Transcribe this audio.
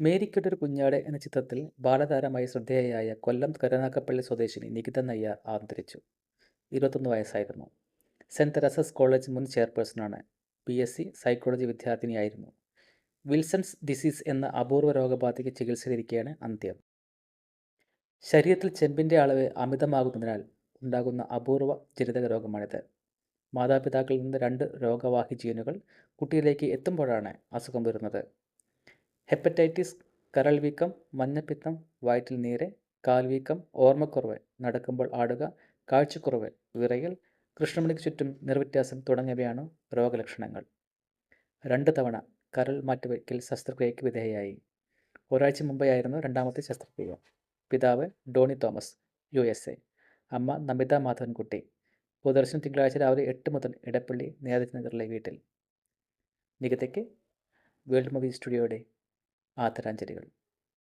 മേരിക്കൊണ്ടൊരു കുഞ്ഞാട് എന്ന ചിത്രത്തിൽ ബാലതാരമായി ശ്രദ്ധേയയായ കൊല്ലം കരുനാക്കപ്പള്ളി സ്വദേശിനി നികിത നയ്യാർ ആന്തരിച്ചു ഇരുപത്തൊന്ന് വയസ്സായിരുന്നു. സെന്റ് തെരസസ് കോളേജ് മുൻ ചെയർപേഴ്സണാണ്. ബി. എസ്. സി. സൈക്കോളജി വിദ്യാർത്ഥിനിയായിരുന്നു. വിൽസൺസ് ഡിസീസ് എന്ന അപൂർവ രോഗബാധയ്ക്ക് ചികിത്സയിലിരിക്കെയാണ് അന്ത്യം. ശരീരത്തിൽ ചെമ്പിന്റെ അളവ് അമിതമാകുന്നതിനാൽ ഉണ്ടാകുന്ന അപൂർവ ജനിതക രോഗമാണിത്. മാതാപിതാക്കളിൽ നിന്ന് രണ്ട് രോഗവാഹി ജീനുകൾ കുട്ടിയിലേക്ക് എത്തുമ്പോഴാണ് അസുഖം വരുന്നത്. ഹെപ്പറ്റൈറ്റിസ് കരൾ വീക്കം മഞ്ഞപ്പിത്തം വയറ്റിൽ നീര് കാൽവീക്കം ഓർമ്മക്കുറവ് നടക്കുമ്പോൾ ആടുക കാഴ്ചക്കുറവ് വിറയൽ കൃഷ്ണമണിക്ക് ചുറ്റും നിർവ്യത്യാസം തുടങ്ങിയവയാണ് രോഗലക്ഷണങ്ങൾ. രണ്ട് തവണ കരൾ മാറ്റിവയ്ക്കൽ ശസ്ത്രക്രിയയ്ക്ക് വിധേയയായി. ഒരാഴ്ച മുമ്പായിരുന്നു രണ്ടാമത്തെ ശസ്ത്രക്രിയ. പിതാവ് Doni Thomas U S A. അമ്മ നമിത മാധവൻകുട്ടി. പൊതുദർശനം തിങ്കളാഴ്ച രാവിലെ എട്ട് മുതൽ ഇടപ്പള്ളി നേതൃനഗറിലെ നഗറിലെ വീട്ടിൽ. നികിതയ്ക്ക് വേൾഡ് മൂവി സ്റ്റുഡിയോയുടെ ആദരാഞ്ജലികൾ